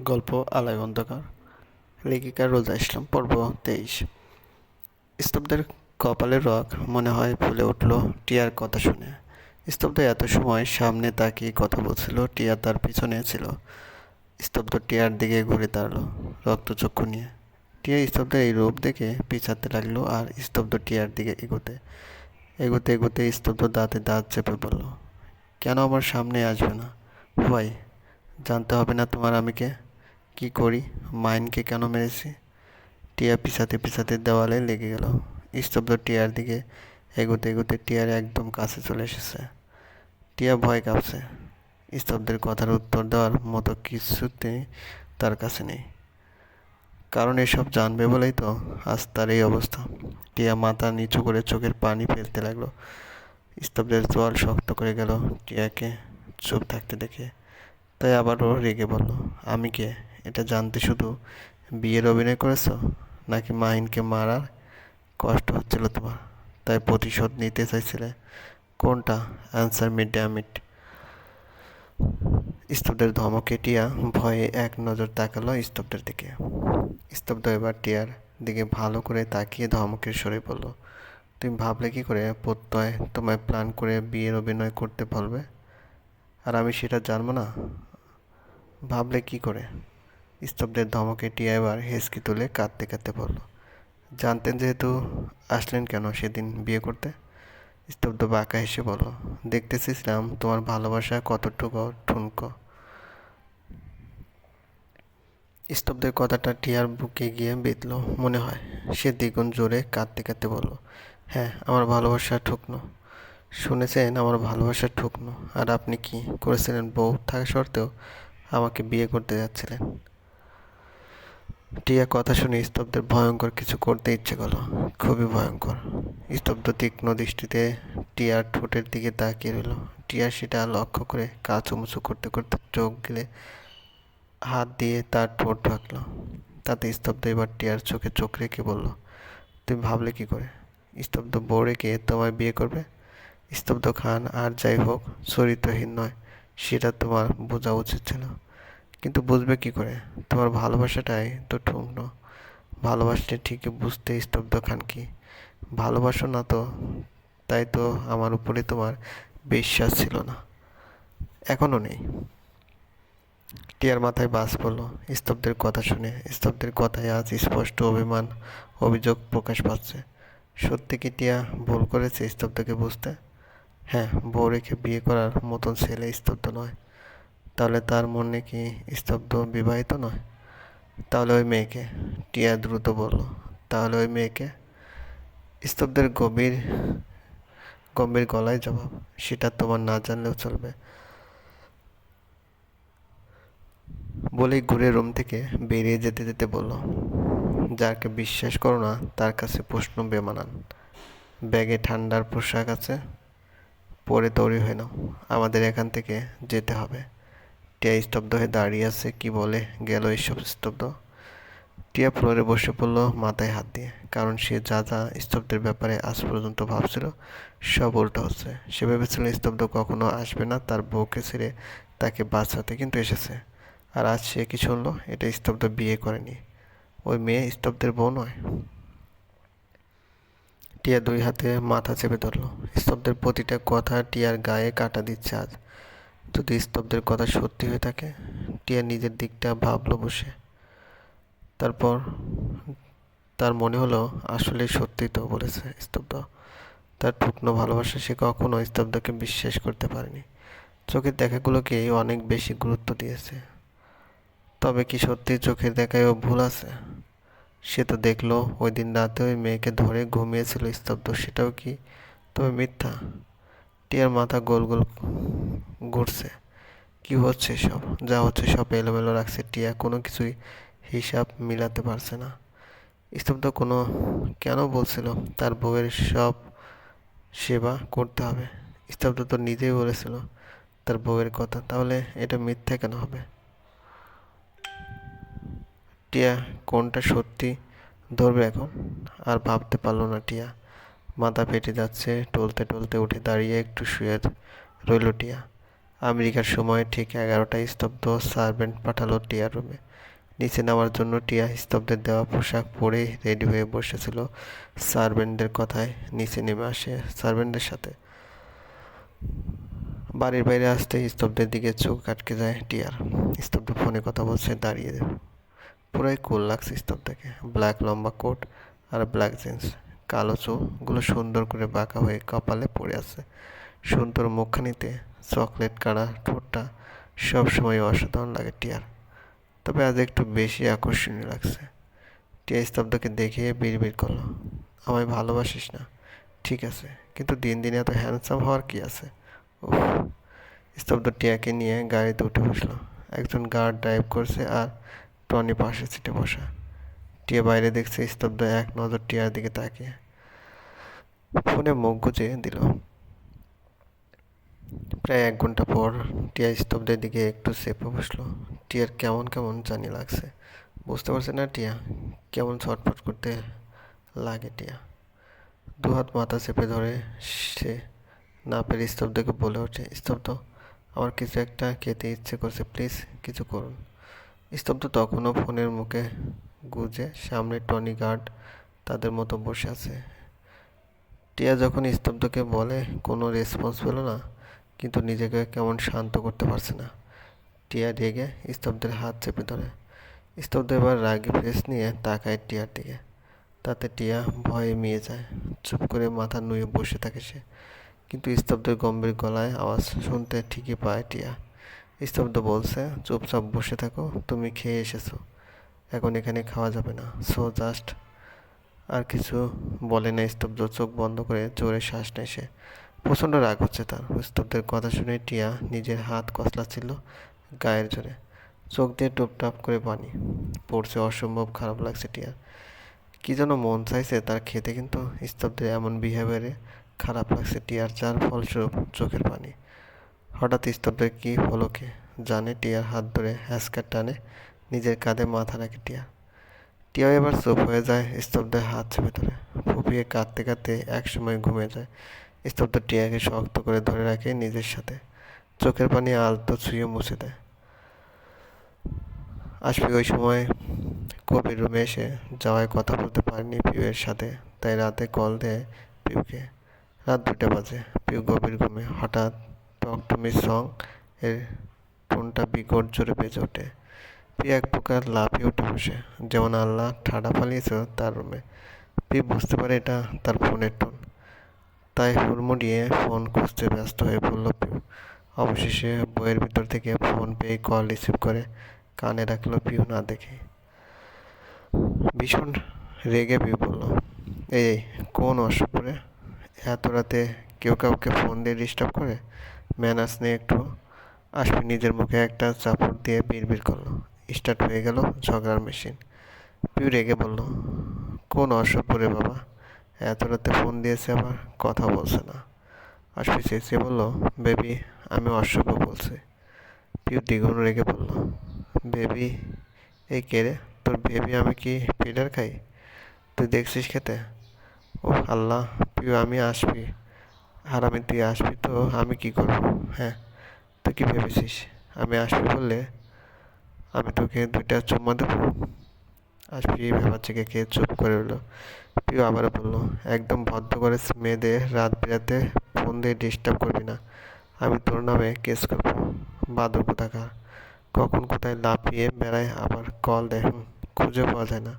গল্প আলায় অন্ধকার। লেখিকা রোজা ইসলাম, পর্ব তেইশ। স্তব্ধের কপালের রক মনে হয় ফুলে উঠল টিয়ার কথা শুনে। স্তব্ধ এত সময় সামনে তাকিয়ে কথা বলছিল, টিয়া তার পিছনে ছিল। স্তব্ধ টিয়ার দিকে ঘুরে দাঁড়াল রক্তচক্ষু নিয়ে। টিয়া স্তব্ধের এই রূপ দেখে পিছাতে লাগল আর স্তব্ধ টিয়ার দিকে এগোতে। এগোতে এগোতে স্তব্ধ দাঁতে দাঁত চেপে বলল, কেন আমার সামনে আসবে না? ভাই, জানতে হবে না তোমার আমি কে? কী করি? মাইনকে কেন মেরেছি? টিয়া পিছাতে পিছাতে দেওয়ালে লেগে গেল। স্তব্ধ টিয়ার দিকে এগোতে এগোতে টিয়ার একদম কাছে চলে এসেছে। টিয়া ভয় কাঁপছে। স্তব্ধের কথার উত্তর দেওয়ার মতো কিছুতেই তার কাছে নেই। কারণ এসব জানবে বলেই তো আজ তার এই অবস্থা। টিয়া মাথা নিচু করে চোখের পানি ফেলতে লাগল। স্তব্ধের জল শক্ত করে গেল টিয়াকে চুপ থাকতে দেখে। তাই আবারও রেগে বলল, আমি কে? এটা জানতে শুধু বিয়ের অভিনয় করেছ, নাকি মাহিনকে মারার কষ্ট হচ্ছিল তোমার? তাই প্রতিশোধ নিতে চাইছিলে। কোনটা? অ্যান্সার মিড ড্যামিট স্তব্ধের ধমকে টিয়া ভয়ে এক নজর তাকালো স্তব্ধের দিকে। স্তব্ধ এবার টিয়ার দিকে ভালো করে তাকিয়ে ধমকের সরে পড়ল তুমি ভাবলে কি করে প্রত্যয় তোমায় প্ল্যান করে বিয়ের অভিনয় করতে বলবে? আর আমি সেটা জানব না? ভাবলে কি করে? স্তব্ধের ধমকে টিয়া এবার হেসকি তুলে কাঁদতে কাঁদতে বলল, জানতেন যেহেতু আসলেন কেন সেদিন বিয়ে করতে? স্তব্ধ বাঁকা হেসে বলো দেখতে চেয়েছিলাম তোমার ভালোবাসা কতটুকু ঠুনকো? স্তব্ধের কথাটা টিয়ার বুকে গিয়ে বিঁধল, মনে হয় সে দ্বিগুণ জোরে কাঁদতে কাঁদতে বলল হ্যাঁ আমার ভালোবাসা ঠুকনো। শুনেছেন, আমার ভালোবাসা ঠুকনো। আর আপনি কি করেছিলেন বউ থাকা সত্ত্বেও আমাকে বিয়ে করতে যাচ্ছিলেন? টিয়া কথা শুনে স্তব্ধের ভয়ঙ্কর কিছু করতে ইচ্ছে করল। খুবই ভয়ঙ্কর। স্তব্ধ তীক্ষ্ণ দৃষ্টিতে টিয়ার ঠোঁটের দিকে তাকিয়ে রইল। টিয়া সেটা লক্ষ্য করে কাচুমুচু করতে করতে চোখ গেলে হাত দিয়ে তার ঠোঁট ঢাকলো। তাতে স্তব্ধ এবার টিয়ার চোখে চোখ রেখে বলল, তুমি ভাবলে কি করে? স্তব্ধ বউ রেখে তোমায় বিয়ে করবে? স্তব্ধ খান আর যাই হোক, চরিত্রহীন নয়, সেটা তোমার বোঝা উচিত ছিল। কিন্তু বুঝবে কি করে? তোমার ভালোবাসাটাই তো ঠুংন ভালোবাসলে ঠিকই বুঝতে স্তব্ধ খান কি? ভালোবাসো না তো, তাই তো আমার উপরে তোমার বিশ্বাস ছিল না। এখনও নেই। টিয়ার মাথায় বাস পড়ল। স্তব্ধের কথা শুনে, স্তব্ধের কথায় আজ স্পষ্ট অভিমান, অভিযোগ প্রকাশ পাচ্ছে। সত্যি কি টিয়া ভুল করেছে স্তব্ধকে বুঝতে? হ্যাঁ বউ রেখে বিয়ে করার মতন ছেলে স্তব্ধ নয়। তাহলে তার মনে কি স্তব্ধ বিবাহিত নয়? তাহলে ওই মেয়েকে, টিয়া দ্রুত বলল। তাহলে ওই মেয়েকে? স্তব্ধের গভীর, গম্ভীর গলায় জবাব। সেটা তোমার না জানলেও চলবে। বলেই ঘুরে রুম থেকে বেরিয়ে যেতে যেতে বলল, যাকে বিশ্বাস করো না, তার কাছে প্রশ্ন বেমানান। ব্যাগে ঠান্ডার পোশাক আছে, পরে তৈরি হয়ে নাও। আমাদের এখান থেকে যেতে হবে। টিয়া স্তব্ধ হয়ে দাঁড়িয়ে আছে, কি বলে গেল এইসব স্তব্ধ? টিয়া ফ্লোরে বসে পড়ল মাথায় হাত দিয়ে, কারণ সে যা যা স্তব্ধের ব্যাপারে আজ পর্যন্ত ভাবছিল সব উল্টো হচ্ছে। সে ভেবেছিল স্তব্ধ কখনো আসবে না, তার বউকে ছেড়ে তাকে বাঁচাতে কিন্তু এসেছে। আর আজ সে কি শুনলো? এটা স্তব্ধ বিয়ে করেনি। ওই মেয়ে স্তব্ধের বউ নয়। টিয়া দুই হাতে মাথা চেপে ধরলো। স্তব্ধের প্রতিটা কথা টিয়ার গায়ে কাটা দিচ্ছে আজ। যদি স্তব্ধের কথা সত্যি হয়ে থাকে। টিয়া নিজের দিকটা ভাবলো বসে। তারপর তার মনে হলো আসলে সত্যি তো বলেছে স্তব্ধ। তার ঠুকনো ভালোবাসা সে কখনো স্তব্ধকে বিশ্বাস করতে পারেনি। চোখের দেখাগুলোকে অনেক বেশি গুরুত্ব দিয়েছে। তবে কি সত্যি চোখের দেখায় ও ভুল আছে? সে তো দেখল, ওই দিন রাতে ওই মেয়েকে ধরে ঘুমিয়েছিল স্তব্ধ। সেটাও কি তবে মিথ্যা? টিয়ার মাথা গোল গোল ঘুরছে। কি হচ্ছে সব যা হচ্ছে সব এলোমেলো রাখছে। টিয়া কোনো কিছুই হিসাব মিলাতে পারছে না। স্তব্ধ কোনো কেন বলছিল? তার বউয়ের সব সেবা করতে হবে। স্তব্ধ তো নিজেই বলেছিল তার বউয়ের কথা। তাহলে এটা মিথ্যা কেন হবে? টিয়া কোনটা সত্যি ধরবে এখন? আর ভাবতে পারল না টিয়া। মাথা ফেটে যাচ্ছে, টলতে টলতে উঠে দাঁড়িয়ে একটু শুয়ে রইল টিয়া। আমেরিকার সময় ঠিক এগারোটায় স্তব্ধ সার্ভেন্ট পাঠালো টিয়ার রুমে। নিচে নামার জন্য টিয়া স্তব্ধের দেওয়া পোশাক পরেই রেডি হয়ে বসেছিল সার্ভেন্টদের কথায়। নিচে নেমে আসে সার্ভেন্টদের সাথে। বাড়ির বাইরে আসতে স্তব্ধের দিকে চোখ আটকে যায় টিয়ার। স্তব্ধ ফোনে কথা বলছে, দাঁড়িয়ে পুরাই কুল লাগছে স্তব্ধকে। ব্ল্যাক লম্বা কোট আর ব্ল্যাক জিন্স। কালো চুলগুলো সুন্দর করে বাঁকা হয়ে কপালে পড়ে আছে। সুন্দর মুখখানিতে চকলেট কাড়া, ঠোঁটটা সবসময় অসাধারণ লাগে টিয়ার। তবে আজ একটু বেশি আকর্ষণীয় লাগছে। টিয়া স্তব্ধকে দেখে বিড়বিড় করল, আমায় ভালোবাসিস না। ঠিক আছে, কিন্তু দিন দিন এত হ্যান্ডসাম হওয়ার কি আছে? উফ, স্তব্ধ টিয়াকে নিয়ে গাড়িতে উঠে বসল। একজন গার্ড ড্রাইভ করছে আর টনি পাশে সিটে বসা। টিয়া বাইরে দেখছে স্তব্ধ এক নজর টিয়ার দিকে তাকিয়ে। ফোনে মুখ গুজে দিল প্রায় এক ঘণ্টা পর টিয়া স্তব্ধের দিকে একটু চেপে বসল। টিয়ার কেমন কেমন জানি লাগছে। বুঝতে পারছে না টিয়া, কেমন ছটফট করতে লাগে টিয়া। দু হাত মাথা চেপে ধরে সে না পেরে স্তব্ধকে বলে ওঠে, স্তব্ধ, আমার কিছু একটা খেতে ইচ্ছে করছে, প্লিজ কিছু করুন। স্তব্ধ তখনও ফোনের মুখে গুজে সামনে টনি গার্ড তাদের মতো বসে আছে। টিয়া যখন স্তব্ধকে বলে, কোনো রেসপন্স পেল না? কিন্তু নিজেকে কেমন শান্ত করতে পারছে না। টিয়া রেগে স্তব্ধের হাত চেপে ধরে। স্তব্ধ এবার রাগে ফেস নিয়ে তাকায় টিয়ার দিকে। তাতে টিয়া ভয়ে মিয়ে যায়। চুপ করে মাথা নুয়ে বসে থাকে সে। কিন্তু স্তব্ধের গম্ভীর গলায় আওয়াজ শুনতে ঠিকই পায় টিয়া। স্তব্ধ বলছে, চুপচাপ বসে থাকো, তুমি খেয়ে এসেছ। এখন এখানে খাওয়া যাবে না। সো জাস্ট আর কিছু বলে না স্তব্ধ। চোখ বন্ধ করে জোরে শ্বাস নেয় সে। প্রচণ্ড রাগ হচ্ছে তার। স্তব্ধের কথা শুনে টিয়া নিজের হাত কসলাচ্ছিল গায়ের জোরে। চোখ দিয়ে টুপটাপ করে পানি। পড়ছে অসম্ভব খারাপ লাগছে টিয়ার কী যেন মন চাইছে তার খেতে, কিন্তু স্তব্ধের এমন বিহেভিয়ারে খারাপ লাগছে টিয়ার, যার ফলস্বরূপ চোখের পানি। হঠাৎ স্তব্ধের কী হলো কে জানে টিয়ার হাত ধরে হ্যাসকার টানে নিজের কাঁধে মাথা রাখে টিয়া। টিয়া এবার চুপ হয়ে যায় স্তব্ধের হাত চেপে ধরে ফুপিয়ে কাঁদতে কাঁদতে একসময় ঘুমিয়ে যায়। স্তব্ধ টিয়াকে শক্ত করে ধরে রাখে নিজের সাথে। চোখের পানি আলতো ছুঁয়ে মুছে দেয়। আসবে ওই সময় কবির রুমে এসে যাওয়ায় কথা বলতে পারেনি পিউয়ের সাথে, তাই রাতে কল দেয় পিউকে। রাত দুটা বাজে। পিউ গভীর ঘুমে। হঠাৎ টক টু মি সং এর টোনটা বিকট জোরে বেজে ওঠে। পি এক প্রকার লাফিয়ে উঠে বসে, যেমন আল্লাহ ঠাডা ফালিয়েছিল তার রুমে। পি বুঝতে পারে এটা তার ফোনের টোন। তাই হুড়মুড়িয়ে ফোন খুঁজতে ব্যস্ত হয়ে পড়ল পিউ। অবশেষে বইয়ের ভিতর থেকে ফোন পেয়ে কল রিসিভ করে কানে রাখল পিউ না দেখে। ভীষণ রেগে পিউ বলল এই কোন অসুপুরে? এত রাতে কেউ কাউকে ফোন দিয়ে ডিস্টার্ব করে? ম্যানাস নিয়ে একটু আসবি। নিজের মুখে একটা চাপড় দিয়ে বিড়বিড় করল। স্টার্ট হয়ে গেল ঝগড়ার মেশিন। পিউ রেগে বলল, কোন অসভ্যরে বাবা? এত রাতে ফোন দিয়েছে আবার কথা বলছে না। আসবি চেঁচিয়ে বলল, বেবি, আমি অসভ্য বলছি। পিউ দ্বিগুণ রেগে বলল, বেবি, এই কে রে? তোর বেবি আমি কি ফিডার খাই? তুই দেখছিস খেতে? ও আল্লাহ, পিউ, আমি আসবি। আর আমি তুই আসবি তো আমি কি করব? হ্যাঁ তুই কি ভেবেছিস? আমি আসবি বললে আমি তোকে দুইটা চুম্মা দেবো? আসবি ভেবার থেকে কে চুপ করে রইল। পিউ আবার বলল, একদম ভদ্র করে মেয়েদের রাত বেরাতে ফোন দিয়ে ডিস্টার্ব করবি না। আমি তোর নামে কেস করব। বাদর কোথাকার? কখন কোথায় লাফিয়ে বেড়ায় আবার কল দেয় খুঁজে পাওয়া যায় না।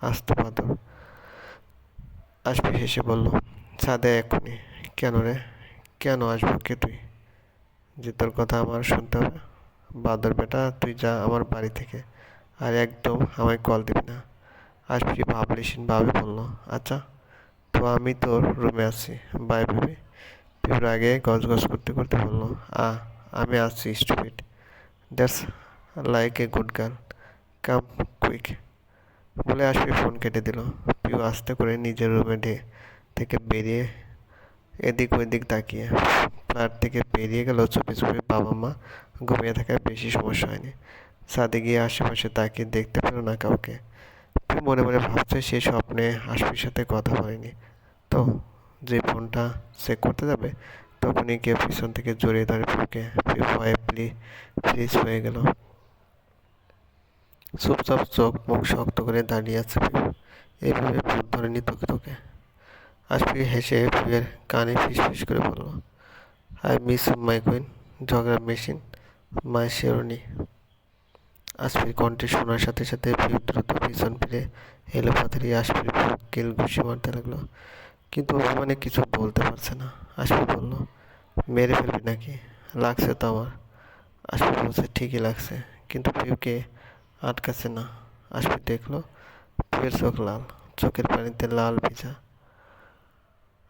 আস্ত বাদর। আসবি হেসে বলল, ছাদে এখনই কেন রে? কেন আসব কে তুই? যে তোর কথা আমার শুনতে হবে। বাদর বেটা, তুই যা আমার বাড়ি থেকে। আর একদম আমায় কল দিবি না। আসবি ভাবলিসিন ভাবে বলল? আচ্ছা তো আমি তোর রুমে আছি। বাই ভেবে। পিউর আগে গজ গজ করতে করতে বলল, আ, আমি আসছি stupid that's like a good girl come quick বলে আসবি ফোন কেটে দিল। পিউ আস্তে করে নিজের রুমে থেকে বেরিয়ে এদিক ওদিক তাকিয়ে। ফ্ল্যাট থেকে বেরিয়ে গেল চুপি চুপি বাবা মা। ঘুমিয়ে থাকায় বেশি সমস্যা হয়নি। ছাদে গিয়ে আশেপাশে তাকিয়ে দেখতে পেল না কাউকে। পিউ মনে মনে ভাবছে সে স্বপ্নে আশপির সাথে কথা বলেনি। তো যে ফোনটা চেক করতে যাবে, তখনই কেউ পিছন থেকে জড়িয়ে ধরে পিউকে পিউ ভয়ে প্লি ফ্রিজ হয়ে গেল। চুপচাপ চোখ মুখ শক্ত করে দাঁড়িয়ে আছে পিউ এইভাবে ভূত ধরেনি তোকে তোকে। আশফি হেসে পিউয়ের কানে ফিসফিস করে বলল আই মিস মাই কুইন ঝগড়া মেশিন মাই শেরনি আসফির কণ্ঠে শোনার সাথে সাথে পিউ দ্রুত পিছন ফিরে এলো পাথারি আসফির কেল ঘুষি মারতে লাগল, কিন্তু অভিমানে কিছু বলতে পারছে না। আসফি বলল, মেরে ফেলবি নাকি? লাগছে তো আমার। আসফি বলছে, ঠিকই লাগছে, কিন্তু পিউকে আটকাছে না। আসফি দেখল পিউয়ের চোখ লাল, চোখের পানিতে লাল ভিজা।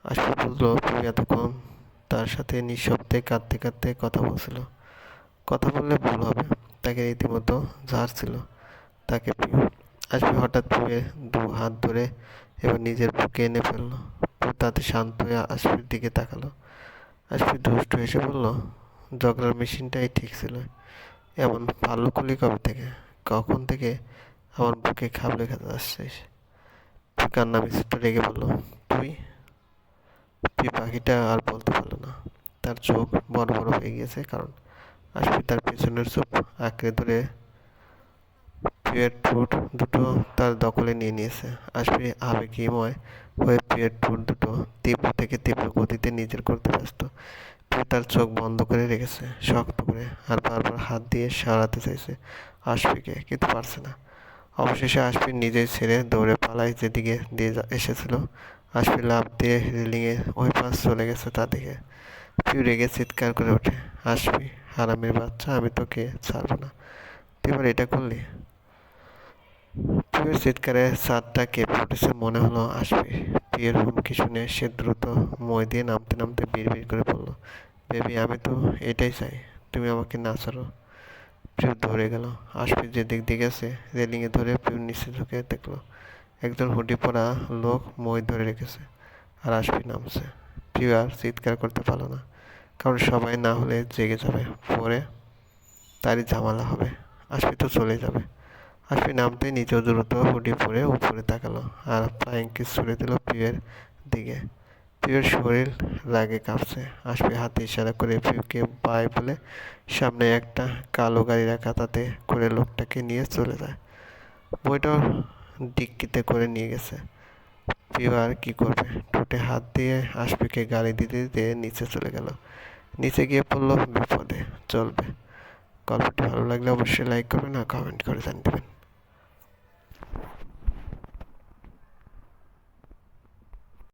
আসফি বুঝলো পিউ এতক্ষণ তার সাথে নিঃশব্দে কাঁদতে কাঁদতে কথা বলছিল। কথা বললে ভুল হবে। তাকে রীতিমতো ঝাড়ছিল তাকে আসবি হঠাৎ পিউয়ের দু হাত ধরে এবার নিজের বুকে এনে ফেলল। তাতে শান্ত হয়ে আসফির দিকে তাকালো। আসফি দুষ্ট এসে বলল, ঝগড়ার মেশিনটাই ঠিক ছিল। এমন ভালো কুলি কবে থেকে? কখন থেকে আমার বুকে খাবলে খেতে আসছিস? কান্না মিশ্রিত রেগে বলল, তুই? তুই পাখিটা আর বলতে পারল না। তার চোখ বড় বড় হয়ে গিয়েছে, কারণ আশফি তার পেছনের চোখ আঁকড়ে ধরে। পিয়ের ঠোঁট দুটো তার দখলে নিয়ে নিয়েছে। আশফি আবেগীময় হয়ে পিয়ের ঠোঁট দুটো তীব্র থেকে তীব্র গতিতে নিজের করতে ব্যস্ত। পিয়ে তার চোখ বন্ধ করে রেখেছে, শক্ত করে, আর বারবার হাত দিয়ে সারাতে চাইছে। আশফিকে কিন্তু পারছে না। অবশেষে আশফি নিজেই ছেড়ে দৌড়ে পালায় যেদিকে দিয়ে এসেছিল। আশফি লাভ দিয়ে রেলিংয়ে ওই পাশ চলে গেছে তা দেখে পিউ রেগে চিৎকার করে ওঠে। আসবি হারামের বাচ্চা, আমি তোকে ছাড়বো না। তুই এবার এটা করলি। পিউর চিৎকারে ছাদটা কেঁপে মনে হলো আসবি। পিয়ের হুমকি শুনে সে দ্রুত মই দিয়ে নামতে নামতে বিড় করে বলল, বেবি, আমি তো এটাই চাই। তুমি আমাকে না ছাড়ো। পিউ ধরে গেল। আসবি যে দিক দিয়ে গেছে রেলিংয়ে ধরে পিউ নিচে ঢুকে দেখল একজন হুডি পরা লোক মই ধরে রেখেছে, আর আসবি নামছে। পিউ আর চিৎকার করতে পারল না। কারণ সবাই না হলে জেগে যাবে। পরে তারই ঝামেলা হবে। আসবি তো চলে যাবে। আসবি নামতে নিচেও দ্রুত হুডি পরে উপরে তাকালো আর ফ্লাইং ছুড়ে দিল পিউয়ের দিকে। পিউয়ের শরীর রাগে কাঁপছে। আসবি হাতে ইশারা করে পিউকে বাই বলে সামনে একটা কালো গাড়ি রাখা, তাতে করে লোকটাকে নিয়ে চলে যায়। বইটাও ডিক্কিতে করে নিয়ে গেছে। পিউ আর কী করবে? ঠোঁটে হাত দিয়ে আশপিকে গাড়ি দিতে দিতে নিচে চলে গেল। নিচে গিয়ে পড়ল বিপদে, চলবে। গল্পটি ভালো লাগলে অবশ্যই লাইক করবেন আর কমেন্ট করে জানিয়ে দেবেন।